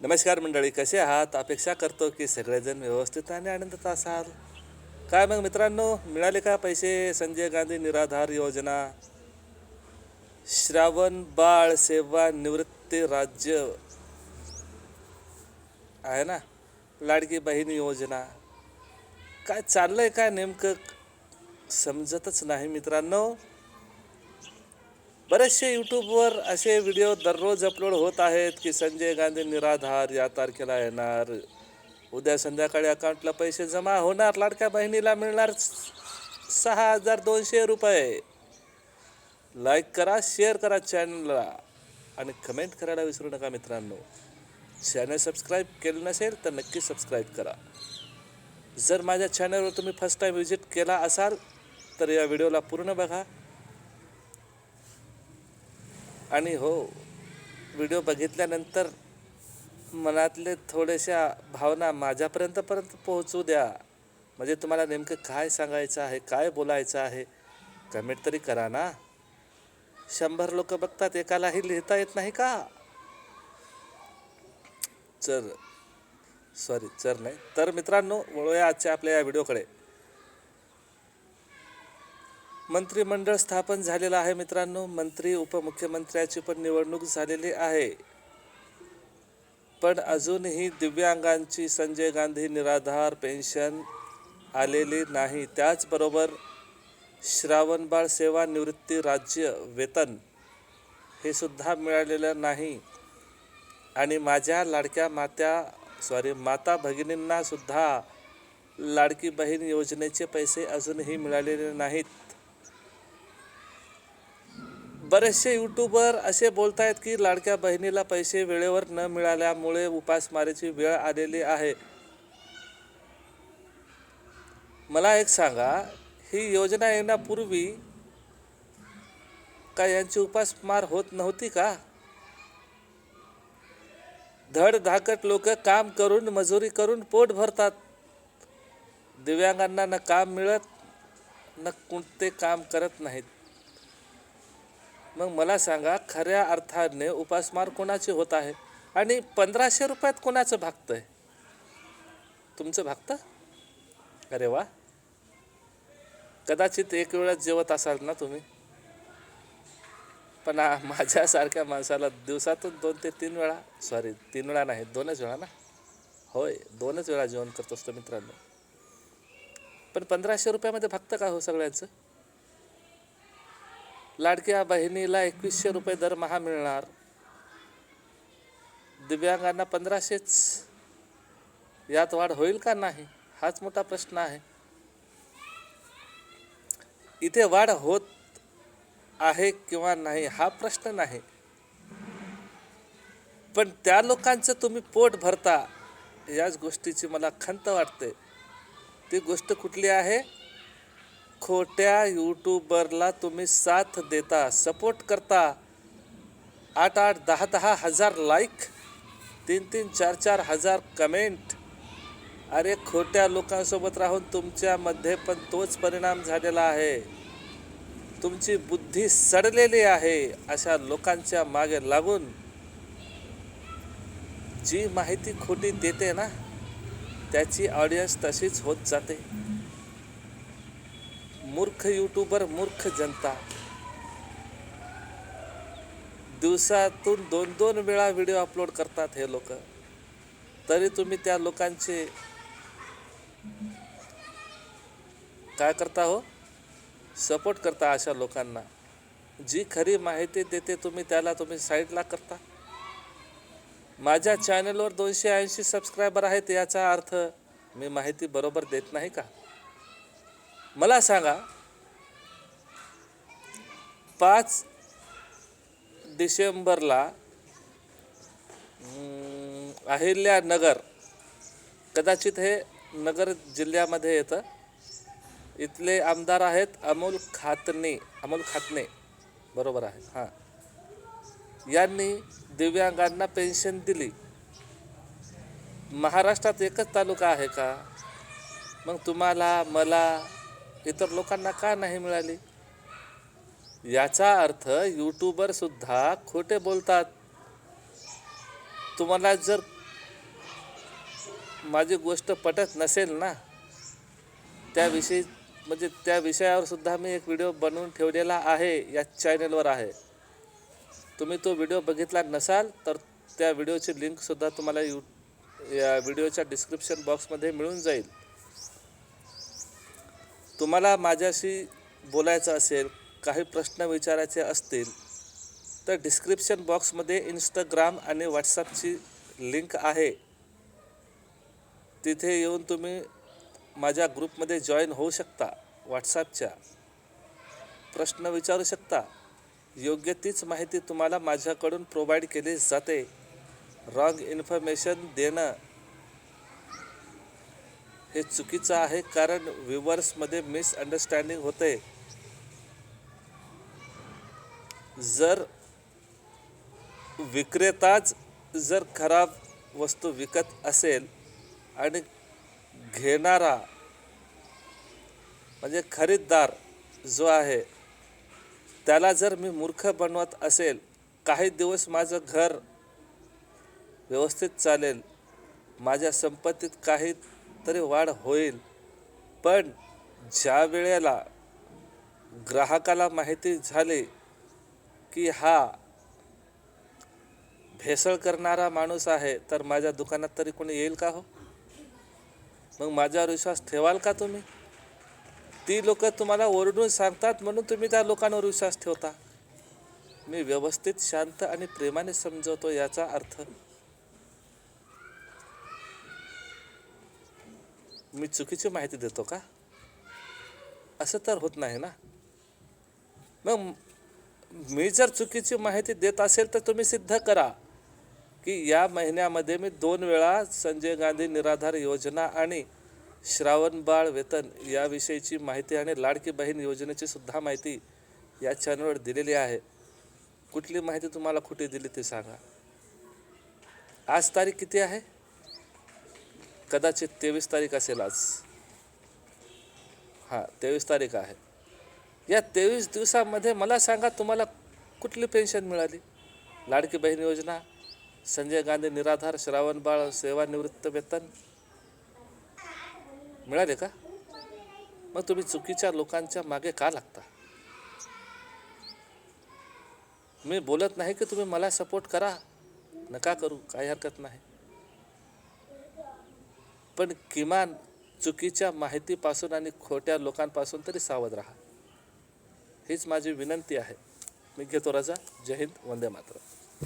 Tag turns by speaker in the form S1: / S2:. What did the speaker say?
S1: नमस्कार मंडळी कसे आहात? अपेक्षा करतो की सगळेजण व्यवस्थित आणि आनंदात असाल. काय मग मित्रांनो मिळाले का पैसे? संजय गांधी निराधार योजना. श्रावण बाळ सेवा निवृत्ती राज्य. आहे ना? लाडकी बहीण योजना. काय चाललं आहे काय नेमकं? समजतच नाही मित्रांनो. बरेचसे यूट्यूबवर असे व्हिडिओ दररोज अपलोड होत आहेत की संजय गांधी निराधार या तारखेला येणार. उद्या संध्याकाळी अकाउंटला पैसे जमा होणार. लाडक्या बहिणीला मिळणार सहा हजार दोनशे रुपये. लाईक करा शेअर करा चॅनलला आणि कमेंट करायला विसरू नका मित्रांनो. चॅनल सबस्क्राईब केलं नसेल तर नक्की सबस्क्राईब करा. जर माझ्या चॅनलवर तुम्ही फर्स्ट टाईम व्हिजिट केला असाल तर या व्हिडिओला पूर्ण बघा. आणि हो व्हिडिओ बघितल्यानंतर मनातले थोड्याशा भावना माझ्यापर्यंत पर्यंत पोहोचू द्या. म्हणजे तुम्हाला नेमकं काय सांगायचं आहे काय बोलायचं आहे कमेंट तरी करा ना. शंभर लोक बघतात एकालाही लिहिता येत नाही का? चर सॉरी चर नाही. तर मित्रांनो वळूया आजच्या आपल्या या व्हिडिओकडे. मंत्रिमंडळ स्थापन झालेलं आहे मित्रांनो. मंत्री उपमुख्यमंत्र्याची पण निवडणूक झालेली आहे. पण अजूनही दिव्यांगांची संजय गांधी निराधार पेन्शन आलेली नाही. त्याचबरोबर श्रावणबाळ सेवा निवृत्ती राज्य वेतन हे सुद्धा मिळालेलं नाही. आणि माझ्या लाडक्या मात्या सॉरी माता भगिनींना सुद्धा लाडकी बहीण योजनेचे पैसे अजूनही मिळालेले नाहीत. बरेचसे यूट्यूबर असे बोलत आहेत की लाडक्या बहिणीला पैसे वेळेवर न मिळाल्यामुळे उपासमारीची वेळ आलेली आहे. मला एक सांगा ही योजना येण्यापूर्वी का यांची उपासमार होत नव्हती का? धडधाकट लोक काम करून मजुरी करून पोट भरतात. दिव्यांगांना न काम मिळत न कोणते काम करत नाहीत. मग मला सांगा खऱ्या अर्थाने उपासमार कोणाचे होत आहे? आणि पंधराशे रुपयात कोणाचं भागतं आहे? तुमचं भागतं? अरे वा. कदाचित एक वेळा जेवत असाल ना तुम्ही. पण माझ्यासारख्या माणसाला दिवसातून दोन ते तीन वेळा सॉरी तीन वेळा नाही दोनच वेळा ना? होय दोनच वेळा जेवण करत असतो मित्रांनो. पण पंधराशे रुपयामध्ये भागतं का हो सगळ्यांचं? लाडक्या बहिणीला एकवीसशे रुपये दरमहा मिळणार. दिव्यांगांना पंधराशेच. यात वाढ होईल का नाही? हाच मोठा प्रश्न आहे. इथे वाढ होत आहे किंवा नाही हा प्रश्न नाही. पण त्या लोकांचं तुम्ही पोट भरता याच गोष्टीची मला खंत वाटते. ती गोष्ट कुठली आहे? खोट्या यूट्यूबरला तुम्ही साथ देता सपोर्ट करता. आठ आठ दहा दहा हजार लाईक तीन तीन चार चार हजार कमेंट अरे खोट्या लोकांसोबत राहून तुमच्यामध्ये पण तोच परिणाम झालेला आहे. तुमची बुद्धी सडलेली आहे अशा लोकांच्या मागे लागून. जी माहिती खोटी देते ना त्याची ऑडियन्स तशीच होत जाते. मूर्ख यूट्यूबर मूर्ख जनता. दिवसातून दोन दोन वेळा व्हिडिओ अपलोड करतात हे लोक. तरी तुम्ही त्या लोकांचे काय करता हो? सपोर्ट करता अशा लोकांना. जी खरी माहिती देते तुम्ही त्याला तुम्ही साईडला करता. माझ्या चॅनलवर दोनशे ऐंशी सबस्क्रायबर आहेत याचा अर्थ मी माहिती बरोबर देत नाही का? मला सांगा पाच डिसेंबरला अहिल्यानगर कदाचित हे नगर जिल्ह्यामध्ये येतं. इथले आमदार आहेत अमोल खातने अमोल खातने. बरोबर आहे हां. यांनी दिव्यांगांना पेन्शन दिली. महाराष्ट्रात एकच तालुका आहे का? मग तुम्हाला मला इतर लोकांना का नाही मिळाली? याचा अर्थ यूट्यूबर सुद्धा खोटे बोलतात. तुम्हाला जर माझी गोष्ट पटत नसेल ना त्याविषयी म्हणजे त्या विषयावर सुद्धा मी एक व्हिडिओ बनवून ठेवलेला आहे या चॅनलवर आहे. तुम्ही तो व्हिडिओ बघितला नसाल तर त्या व्हिडिओची लिंकसुद्धा तुम्हाला यू या व्हिडिओच्या डिस्क्रिप्शन बॉक्समध्ये मिळून जाईल. तुम्हाला माझ्याशी बोलायचं असेल काही प्रश्न विचारायचे असतील तर डिस्क्रिप्शन बॉक्समध्ये इंस्टाग्राम आणि व्हॉट्सअपची लिंक आहे. तिथे येऊन तुम्ही माझ्या ग्रुपमध्ये जॉईन होऊ शकता व्हॉट्सॲपच्या प्रश्न विचारू शकता. योग्य तीच माहिती तुम्हाला माझ्याकडून प्रोव्हाइड केली जाते. रॉंग इन्फॉर्मेशन देणं हे चुकीचं आहे कारण व्ह्युअर्समध्ये मिसअंडरस्टँडिंग होते. जर विक्रेताच जर खराब वस्तू विकत असेल आणि घेणारा म्हणजे खरीददार जो आहे त्याला जर मी मूर्ख बनवत असेल काही दिवस माझं घर व्यवस्थित चालेल माझ्या संपत्तीत काही तरी वाढ होईल. पण ज्या वेळेला ग्राहकाला माहिती झाली की हा भेसळ करणारा माणूस आहे तर माझ्या दुकानात तरी कोणी येईल का हो? मग माझ्यावर विश्वास ठेवाल का तुम्ही? ती लोक तुम्हाला ओरडून सांगतात म्हणून तुम्ही त्या लोकांवर विश्वास ठेवता. मी व्यवस्थित शांत आणि प्रेमाने समजवतो याचा अर्थ मी चुकीची माहिती देतो का? असं तर होत नाही ना. मग मी जर चुकीची माहिती देत असेल तर तुम्ही सिद्ध करा की या महिन्यामध्ये मी दोन वेळा संजय गांधी निराधार योजना आणि श्रावण बाळ वेतन याविषयीची माहिती आणि लाडकी बहीण योजनेची सुद्धा माहिती या चॅनलवर दिलेली आहे. कुठली माहिती तुम्हाला कुठे दिली ते सांगा. आज तारीख किती आहे? कदाचित तेवीस तारीख असेल आज. हां तेवीस तारीख आहे. या तेवीस दिवसामध्ये मला सांगा तुम्हाला कुठली पेन्शन मिळाली? लाडकी बहीण योजना संजय गांधी निराधार श्रावण बाळ सेवानिवृत्त वेतन? मिळाले का? मग तुम्ही चुकीच्या लोकांच्या मागे का लागता? मी बोलत नाही की तुम्ही मला सपोर्ट करा. नका करू काही हरकत नाही. पण किमान चुकीच्या माहितीपासून आणि खोट्या लोकांपासून तरी सावध राहा. हीच माझी विनंती आहे. मी घेतो राजा. जय हिंद. वंदे मातरम.